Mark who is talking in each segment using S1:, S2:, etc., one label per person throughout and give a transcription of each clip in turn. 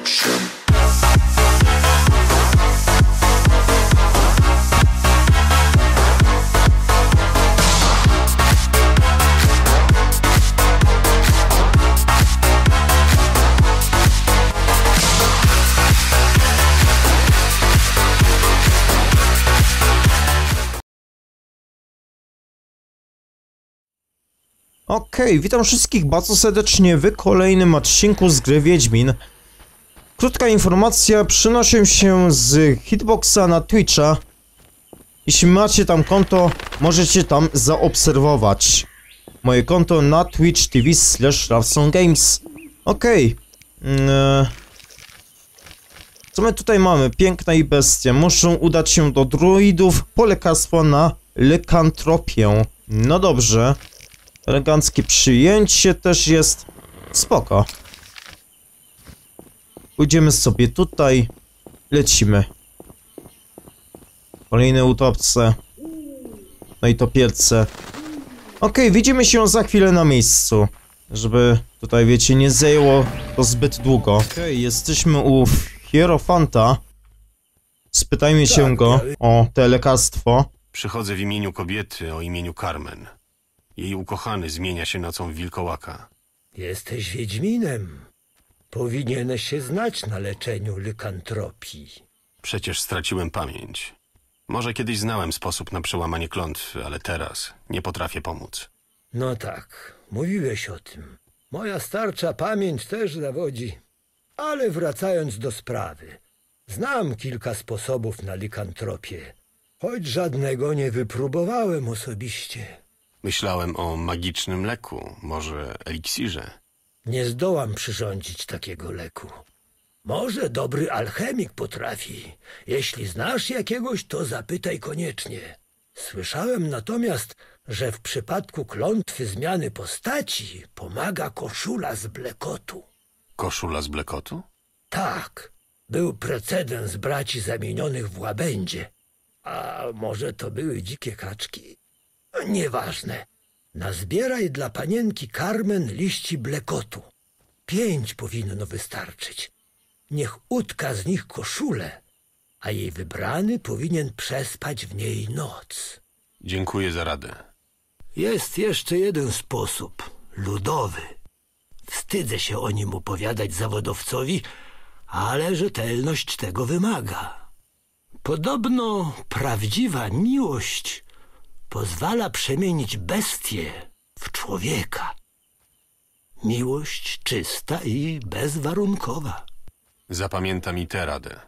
S1: addiction.
S2: Okej, okay, witam wszystkich bardzo serdecznie w kolejnym odcinku z gry Wiedźmin. Krótka informacja, przenoszę się z Hitboxa na Twitcha. Jeśli macie tam konto, możecie tam zaobserwować. Moje konto na Twitch TV slash Games. Okej. Okay. Mm, co my tutaj mamy? Piękna i bestia. Muszą udać się do druidów po lekarstwo na lekantropię. No dobrze. Eleganckie przyjęcie też jest. Spoko. Pójdziemy sobie tutaj. Lecimy. Kolejne utopce. No i topielce. Okej, okay, widzimy się za chwilę na miejscu. Żeby tutaj, wiecie, nie zajęło to zbyt długo. Okej, okay, jesteśmy u Hierofanta. Spytajmy się tak, go o te lekarstwo.
S3: Przychodzę w imieniu kobiety o imieniu Carmen. Jej ukochany zmienia się nocą wilkołaka.
S4: Jesteś Wiedźminem. Powinieneś się znać na leczeniu lykantropii.
S3: Przecież straciłem pamięć. Może kiedyś znałem sposób na przełamanie klątwy, ale teraz nie potrafię pomóc.
S4: No tak, mówiłeś o tym. Moja starcza pamięć też zawodzi. Ale wracając do sprawy. Znam kilka sposobów na likantropię, choć żadnego nie wypróbowałem osobiście.
S3: Myślałem o magicznym leku, może eliksirze.
S4: Nie zdołam przyrządzić takiego leku. Może dobry alchemik potrafi. Jeśli znasz jakiegoś, to zapytaj koniecznie. Słyszałem natomiast, że w przypadku klątwy zmiany postaci pomaga koszula z blekotu.
S3: Koszula z blekotu?
S4: Tak. Był precedens braci zamienionych w łabędzie. A może to były dzikie kaczki? Nieważne. Nazbieraj dla panienki Carmen liści blekotu. Pięć powinno wystarczyć. Niech utka z nich koszulę, a jej wybrany powinien przespać w niej noc.
S3: Dziękuję za radę.
S4: Jest jeszcze jeden sposób, ludowy. Wstydzę się o nim opowiadać zawodowcowi, ale rzetelność tego wymaga. Podobno prawdziwa miłość pozwala przemienić bestię w człowieka. Miłość czysta i bezwarunkowa.
S3: Zapamiętam i tę radę.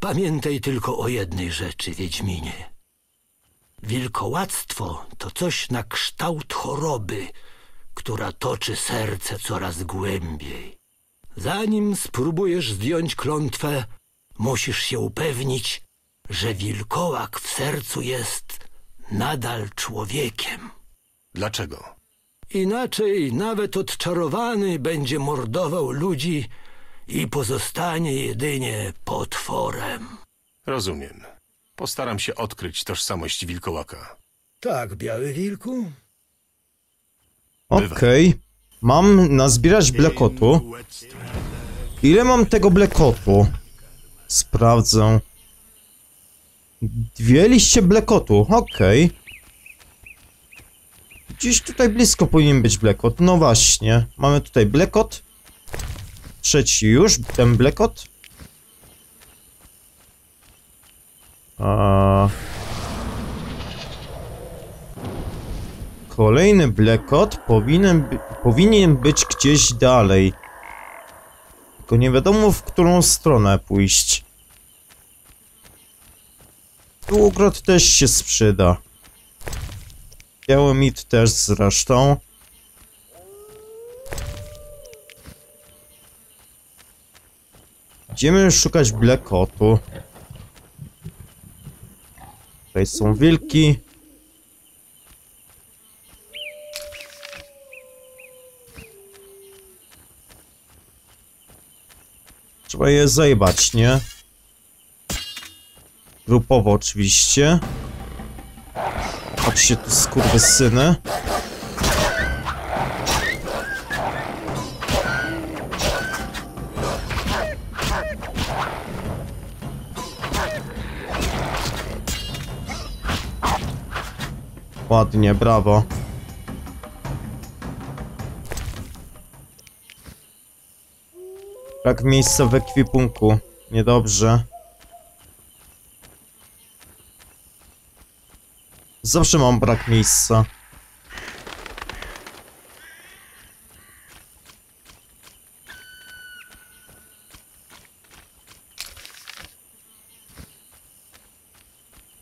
S4: Pamiętaj tylko o jednej rzeczy, Wiedźminie. Wilkołactwo to coś na kształt choroby, która toczy serce coraz głębiej. Zanim spróbujesz zdjąć klątwę, musisz się upewnić, że wilkołak w sercu jest nadal człowiekiem.
S3: Dlaczego?
S4: Inaczej nawet odczarowany będzie mordował ludzi i pozostanie jedynie potworem.
S3: Rozumiem. Postaram się odkryć tożsamość wilkołaka.
S4: Tak, biały wilku?
S2: Okej. Okay. Mam nazbierać blekotu. Ile mam tego blekotu? Sprawdzę. Dwie liście blekotu, okej. Okay. Gdzieś tutaj blisko powinien być blekot, no właśnie. Mamy tutaj blekot. Trzeci już, ten blekot. A... Kolejny blekot powinien, by, powinien być gdzieś dalej. Tylko nie wiadomo w którą stronę pójść. Długrot też się sprzyda. Biały mit też zresztą. Idziemy szukać Blackotu. Tutaj są wilki. Trzeba je zajebać, nie? Grupowo oczywiście. Patrzcie tu skurwysyny. Ładnie, brawo. Brak miejsca w ekwipunku. Niedobrze. Zawsze mam brak miejsca.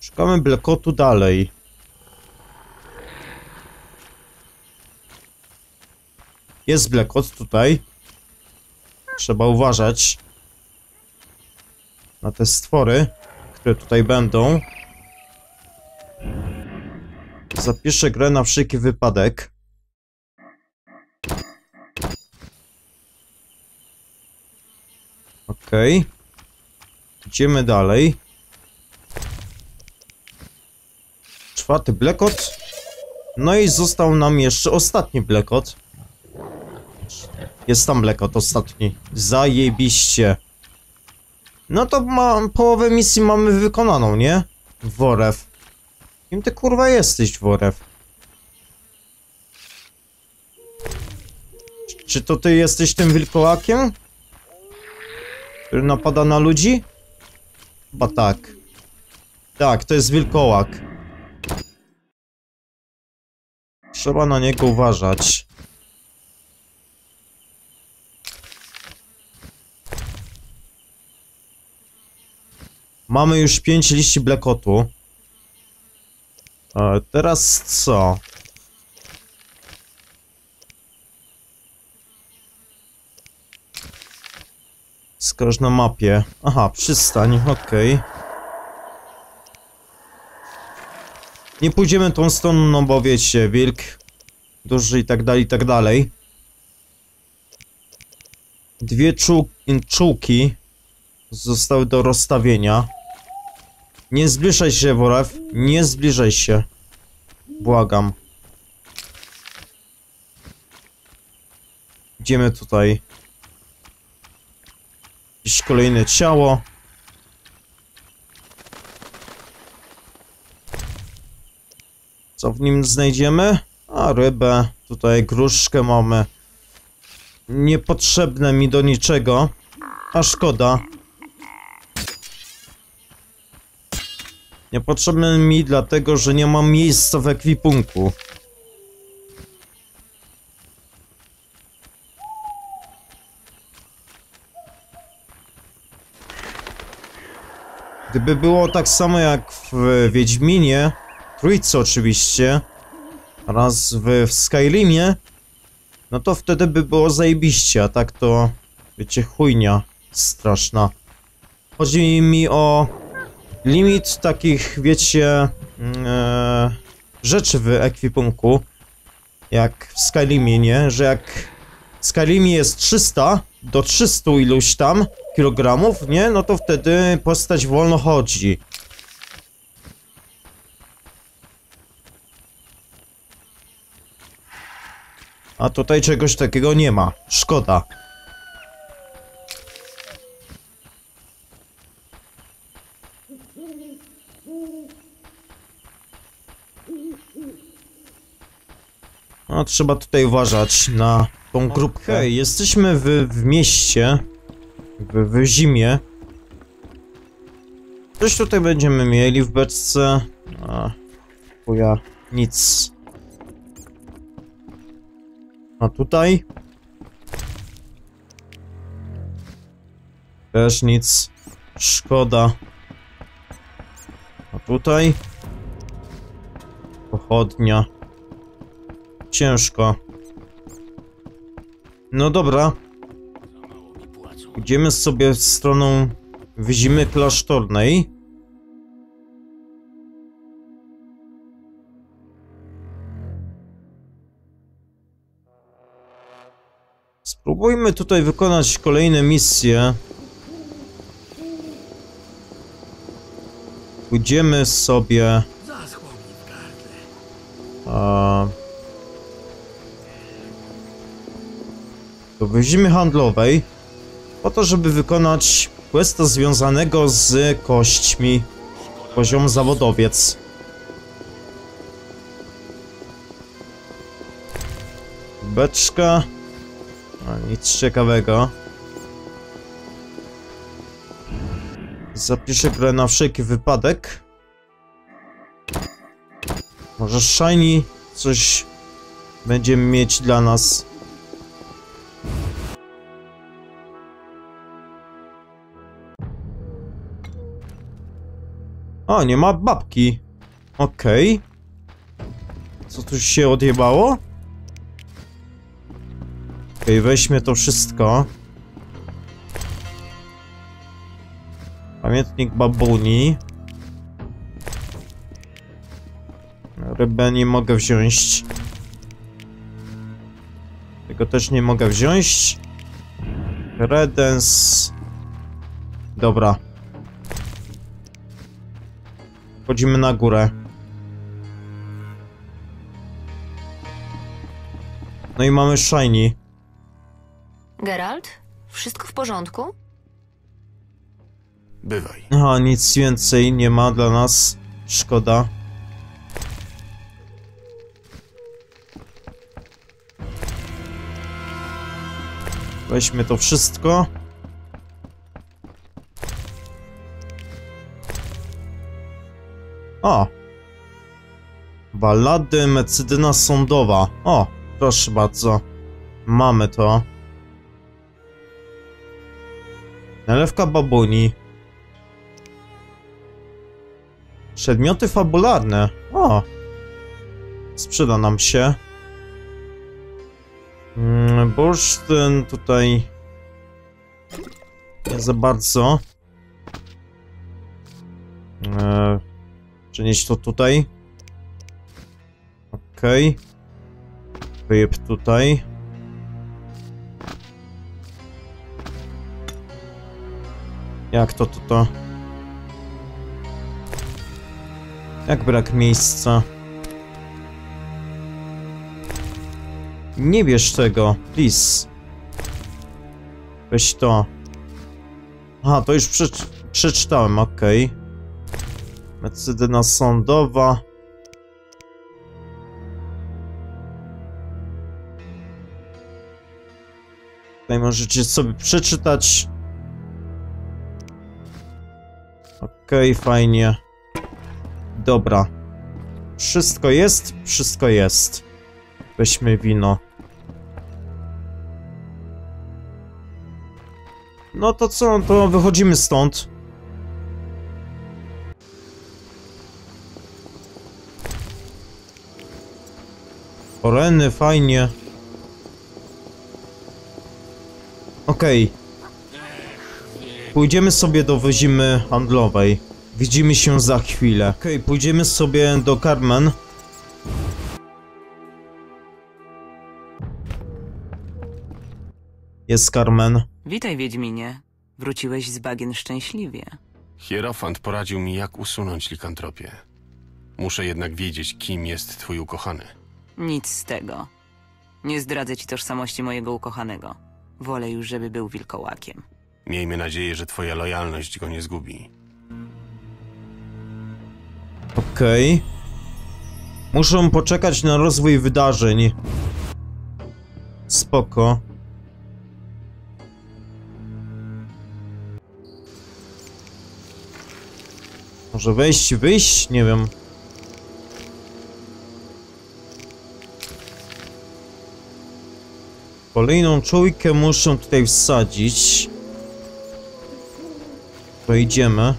S2: Szukamy blekotu dalej. Jest blekot tutaj. Trzeba uważać na te stwory, które tutaj będą. Zapiszę grę na wszelki wypadek. Okej. Idziemy dalej. Czwarty blekot. No i został nam jeszcze ostatni blekot. Jest tam blekot ostatni. Zajebiście. No to połowę misji mamy wykonaną, nie? Worew. Kim ty kurwa jesteś, Worew? Czy- to ty jesteś tym wilkołakiem? Który napada na ludzi? Chyba tak. Tak, to jest wilkołak. Trzeba na niego uważać. Mamy już 5 liści blekotu. E, teraz co? Skoro na mapie. Aha, przystań, okej. Nie pójdziemy tą stroną, no bo wiecie, wilk duży i tak dalej, i tak dalej. Dwie czu czułki zostały do rozstawienia. Nie zbliżaj się, Worew. Nie zbliżaj się. Błagam. Idziemy tutaj. Jakieś kolejne ciało. Co w nim znajdziemy? A, rybę. Tutaj gruszkę mamy. Niepotrzebne mi do niczego. A szkoda. Niepotrzebne mi dlatego, że nie mam miejsca w ekwipunku. Gdyby było tak samo jak w Wiedźminie, trójce oczywiście, oraz w, w Skyrimie, no to wtedy by było zajebiście, a tak to, wiecie, chujnia straszna. Chodzi mi o limit takich, wiecie, mm, e, rzeczy w ekwipunku, jak w Skyrimie, nie? Że jak w Skyrimie jest 300 do 300 iluś tam kilogramów, nie? No to wtedy postać wolno chodzi. A tutaj czegoś takiego nie ma. Szkoda. No, trzeba tutaj uważać na tą grupkę. Hej, jesteśmy w, w mieście. W, w zimie. Coś tutaj będziemy mieli w beczce. A, chuja, nic. A tutaj? Też nic. Szkoda. A tutaj? Pochodnia. Ciężko. No dobra. Idziemy sobie stroną Wyzimy Klasztornej. Spróbujmy tutaj wykonać kolejne misje. Pójdziemy sobie... do więzimy handlowej po to, żeby wykonać questa związanego z kośćmi. Poziom zawodowiec. Beczka. A, nic ciekawego. Zapiszę grę na wszelki wypadek. Może Shiny coś będzie mieć dla nas O, nie ma babki. Okej. Co tu się odjebało? Okej, weźmy to wszystko. Pamiętnik babuni. Rybę nie mogę wziąć. Tego też nie mogę wziąć. Redens. Dobra. Wchodzimy na górę. No i mamy shiny.
S1: Geralt? Wszystko w porządku?
S3: Bywaj.
S2: Aha, nic więcej nie ma dla nas. Szkoda. Weźmy to wszystko. O! Ballady Mecydyna Sądowa. O, proszę bardzo. Mamy to. Nalewka babuni. Przedmioty fabularne. O! Sprzeda nam się. Mm, bursztyn tutaj... Nie za bardzo. Eee, przenieść to tutaj. Okej. Okay. Wyjeb tutaj. Jak to, to, to? Jak brak miejsca? Nie bierz tego, please. Weź to. Aha, to już przeczy przeczytałem, okej. Okay. Mecydyna sądowa. Tutaj możecie sobie przeczytać. Okej, okay, fajnie. Dobra. Wszystko jest, wszystko jest. Weźmy wino. No to co, to wychodzimy stąd. Oreny, fajnie. Okej. Okay. Pójdziemy sobie do wyzimy handlowej. Widzimy się za chwilę. Okej, okay, pójdziemy sobie do Carmen. Jest Carmen.
S5: Witaj, Wiedźminie. Wróciłeś z bagien szczęśliwie.
S3: Hierofant poradził mi, jak usunąć likantropię. Muszę jednak wiedzieć, kim jest twój ukochany.
S5: Nic z tego. Nie zdradzę ci tożsamości mojego ukochanego. Wolę już, żeby był wilkołakiem.
S3: Miejmy nadzieję, że twoja lojalność go nie zgubi.
S2: Okej. Okay. Muszę poczekać na rozwój wydarzeń. Spoko. Może wejść, wyjść? Nie wiem. Kolejną czujkę muszę tutaj wsadzić. To idziemy.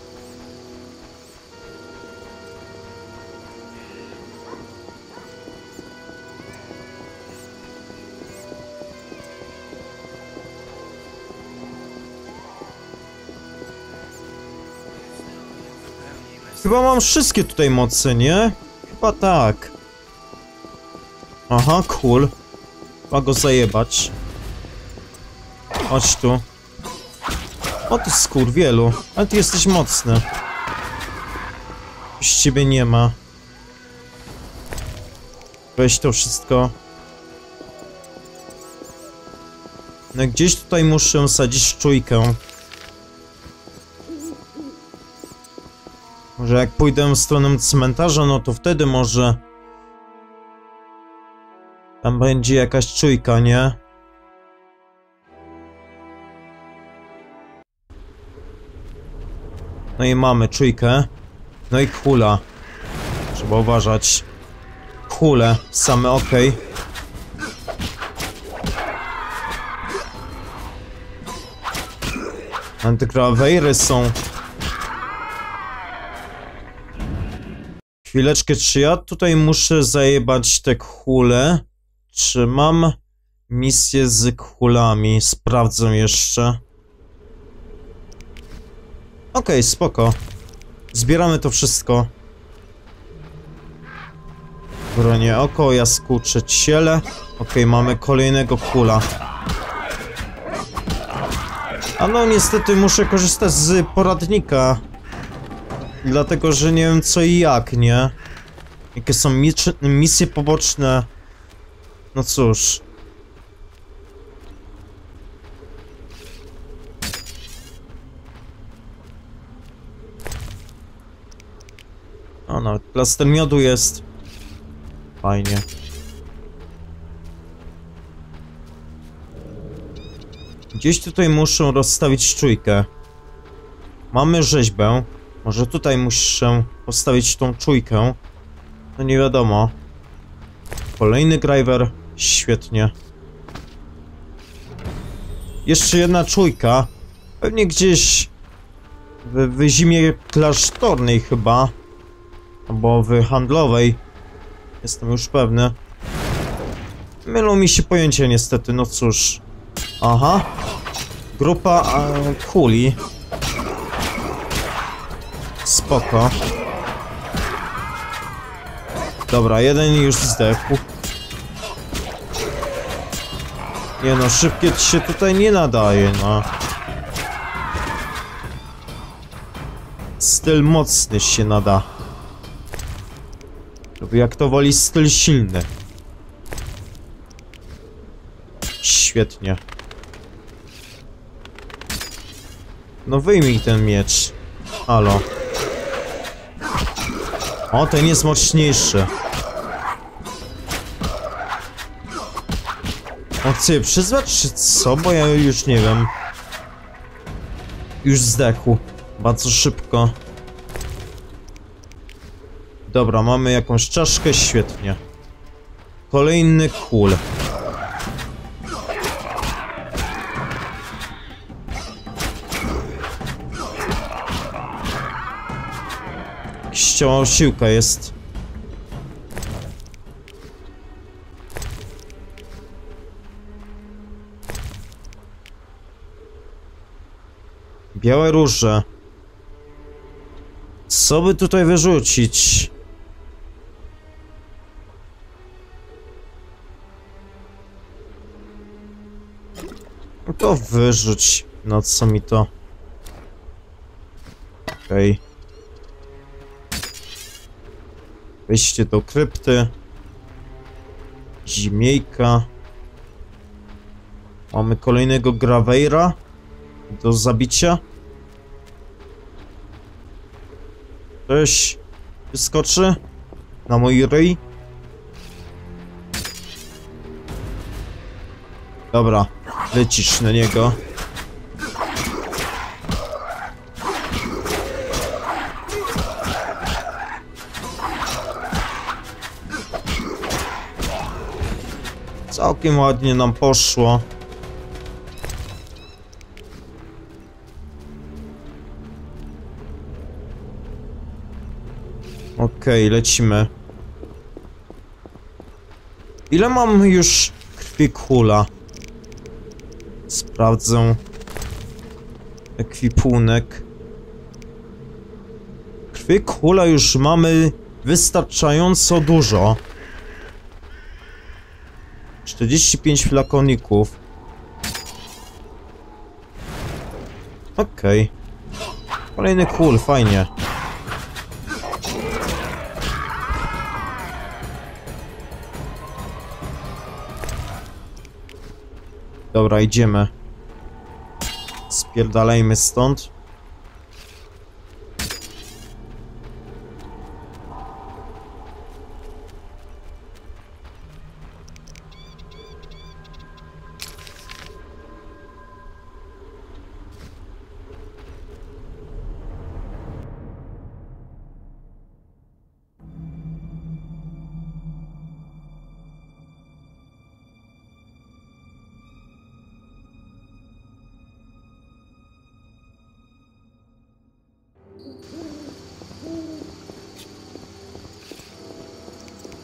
S2: Chyba mam wszystkie tutaj moce, nie? Chyba tak. Aha, cool. Chyba go zajebać. Chodź tu. O ty skurwielu. Ale ty jesteś mocny. Z ciebie nie ma. Weź to wszystko. No gdzieś tutaj muszę sadzić czujkę. Może jak pójdę w stronę cmentarza, no to wtedy może... Tam będzie jakaś czujka, nie? No i mamy czujkę. No i kula. Trzeba uważać. Kule, same ok. Antygrawejry są. Chwileczkę, czy ja tutaj muszę zajebać te kule? Czy mam misję z kulami? Sprawdzę jeszcze. Okej, spoko. Zbieramy to wszystko. Bronie oko, jaskółcze ciele. Okej, mamy kolejnego kula. A no niestety muszę korzystać z poradnika. Dlatego, że nie wiem co i jak, nie? Jakie są misje poboczne. No cóż. O no, plaster miodu jest. Fajnie. Gdzieś tutaj muszę rozstawić czujkę. Mamy rzeźbę. Może tutaj muszę postawić tą czujkę. No nie wiadomo. Kolejny driver. Świetnie. Jeszcze jedna czujka. Pewnie gdzieś w, w zimie klasztornej chyba. Albo w handlowej. Jestem już pewny. Mylą mi się pojęcia niestety, no cóż. Aha. Grupa e, kuli. Spoko. Dobra, jeden już zdechł. Nie no, szybkie się tutaj nie nadaje, no. Styl mocny się nada. Lub jak to woli, styl silny. Świetnie. No wyjmij ten miecz. Halo. O, ten jest mocniejszy. On chce je przyzwać, czy co? Bo ja już nie wiem. Już zdechł. Bardzo szybko. Dobra, mamy jakąś czaszkę, świetnie. Kolejny kul. Ściała osiłka jest. Białe róże. Co by tutaj wyrzucić? To wyrzuć. No co mi to? Okej. Okay. Wejście do krypty. Zimiejka. Mamy kolejnego Graveira do zabicia. Ktoś wyskoczy na mój ryj. Dobra, lecisz na niego. Całkiem ładnie nam poszło. Okej, okay, lecimy. Ile mam już krwi kula? Sprawdzę. Ekwipunek. Krwi kula już mamy wystarczająco dużo. 45 flakoników. Okej. Okay. Kolejny kul, fajnie. Dobra, idziemy. Spierdalajmy stąd.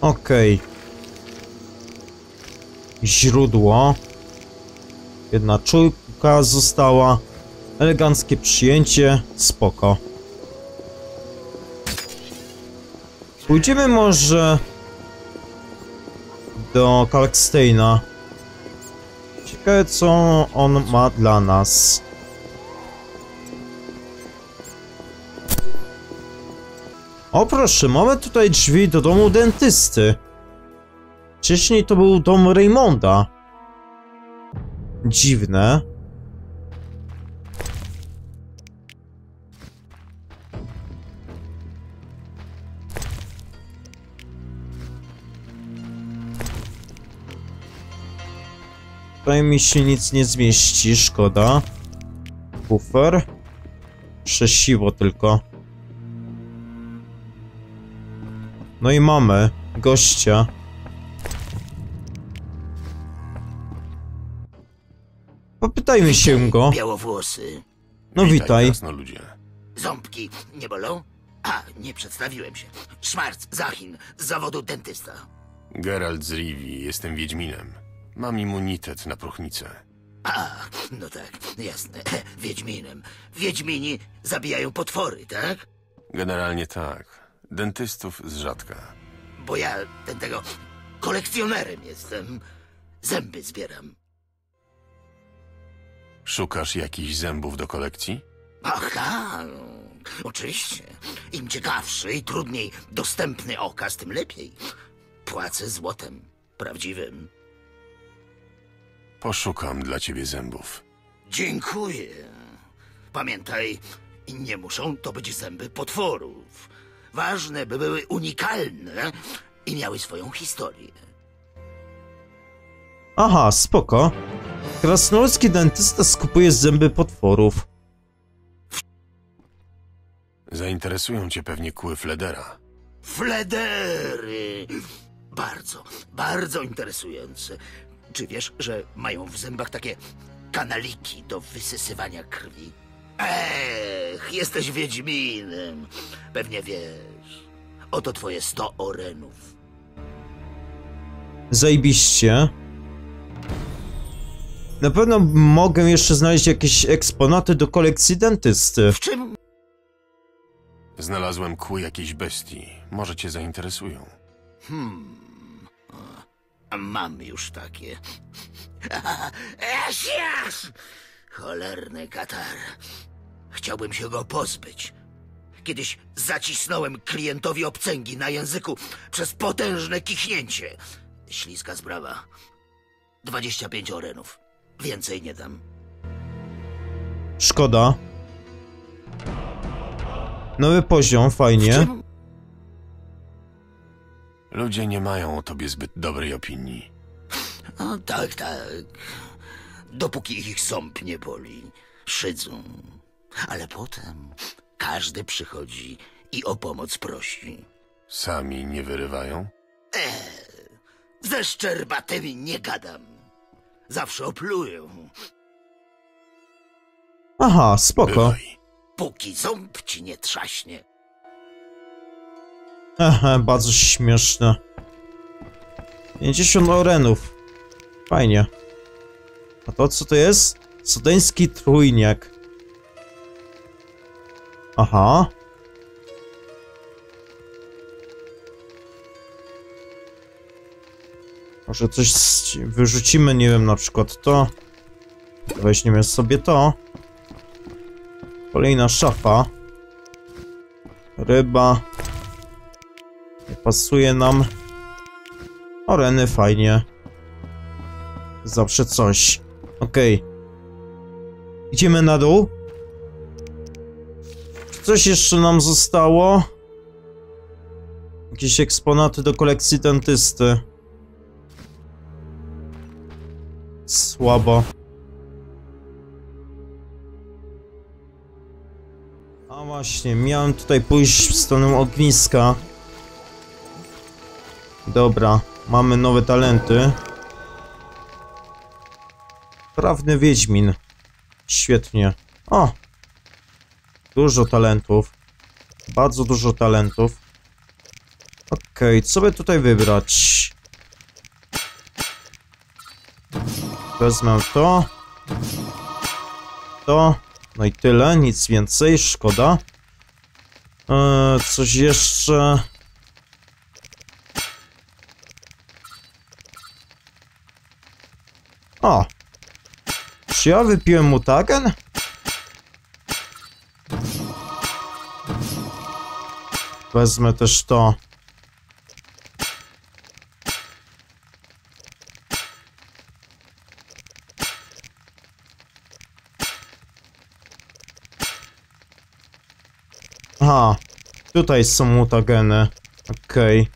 S2: Okej. Źródło. Jedna czujka została. Eleganckie przyjęcie. Spoko. Pójdziemy może do Kalksteina. Ciekawe co on ma dla nas. O proszę, mamy tutaj drzwi do domu dentysty. Wcześniej to był dom Raymonda. Dziwne. Tutaj mi się nic nie zmieści, szkoda. Bufer. Przesiwo tylko. No i mamy gościa. Popytajmy się go.
S6: Białowłosy.
S2: No witaj.
S3: Krasnoludzie.
S6: Ząbki nie bolą? A, nie przedstawiłem się. Szmarc, Zachin, z zawodu dentysta.
S3: Geralt z Rivi, jestem Wiedźminem. Mam immunitet na próchnicę.
S6: A, no tak, jasne. Wiedźminem. Wiedźmini zabijają potwory, tak?
S3: Generalnie tak. Dentystów z rzadka.
S6: Bo ja ten tego kolekcjonerem jestem. Zęby zbieram.
S3: Szukasz jakichś zębów do kolekcji?
S6: Ach, tak, oczywiście. Im ciekawszy i trudniej dostępny okaz, tym lepiej. Płacę złotem. Prawdziwym.
S3: Poszukam dla ciebie zębów.
S6: Dziękuję. Pamiętaj, nie muszą to być zęby potworów. Ważne, by były unikalne i miały swoją historię.
S2: Aha, spoko. Krasnoludzki dentysta skupuje zęby potworów.
S3: Zainteresują cię pewnie kły Fledera.
S6: Fledery! Bardzo, bardzo interesujące. Czy wiesz, że mają w zębach takie kanaliki do wysysywania krwi? Ech, jesteś Wiedźminem. Pewnie wiesz. Oto twoje sto orenów.
S2: Zajebiście. Na pewno mogę jeszcze znaleźć jakieś eksponaty do kolekcji dentysty.
S6: W czym
S3: Znalazłem kły jakiejś bestii. Może cię zainteresują.
S6: Mam już takie. Esz, esz! Cholerny katar. Chciałbym się go pozbyć. Kiedyś zacisnąłem klientowi obcęgi na języku przez potężne kichnięcie. Śliska sprawa. 25 orenów. Więcej nie dam.
S2: Szkoda. Nowy poziom, fajnie.
S3: Ludzie nie mają o tobie zbyt dobrej opinii.
S6: O, tak, tak. Dopóki ich ząb nie boli, szydzą. Ale potem każdy przychodzi i o pomoc prosi.
S3: Sami nie wyrywają?
S6: Ze szczerbatymi nie gadam. Zawsze oplują.
S2: Aha, spoko.
S3: Bywaj.
S6: Póki ząb ci nie trzaśnie.
S2: Aha, bardzo śmieszne. 50 orenów. Fajnie. A to co to jest? Sodeński trójniak. Aha. Może coś wyrzucimy, nie wiem, na przykład to. Weźmiemy sobie to. Kolejna szafa. Ryba. Nie pasuje nam. Oreny fajnie. Zawsze coś. Okej. Idziemy na dół. Coś jeszcze nam zostało? Jakieś eksponaty do kolekcji dentysty. Słabo. A właśnie, miałem tutaj pójść w stronę ogniska. Dobra, mamy nowe talenty. Prawny Wiedźmin. Świetnie. O! Dużo talentów. Bardzo dużo talentów. Okej, co by tutaj wybrać? Wezmę to. To. No i tyle, nic więcej, szkoda. Eee, coś jeszcze... O! Czy ja wypiłem mutagen? Wezmę też to. Aha, tutaj są mutageny. Okej,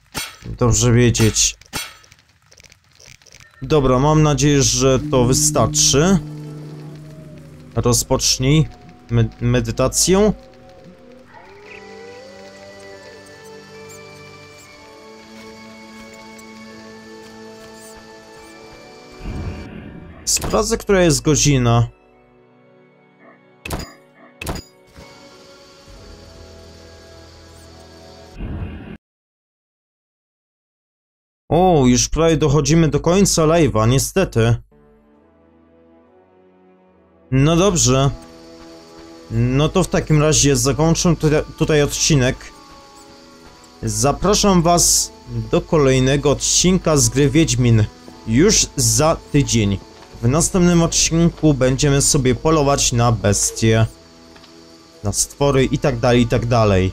S2: dobrze wiedzieć. Dobra, mam nadzieję, że to wystarczy. Rozpocznij me medytację. Sprawdzę, która jest godzina. O, już prawie dochodzimy do końca live'a, niestety. No dobrze. No to w takim razie zakończę tutaj, odcinek. Zapraszam was do kolejnego odcinka z gry Wiedźmin. Już za tydzień. W następnym odcinku będziemy sobie polować na bestie, na stwory i tak dalej, i tak dalej.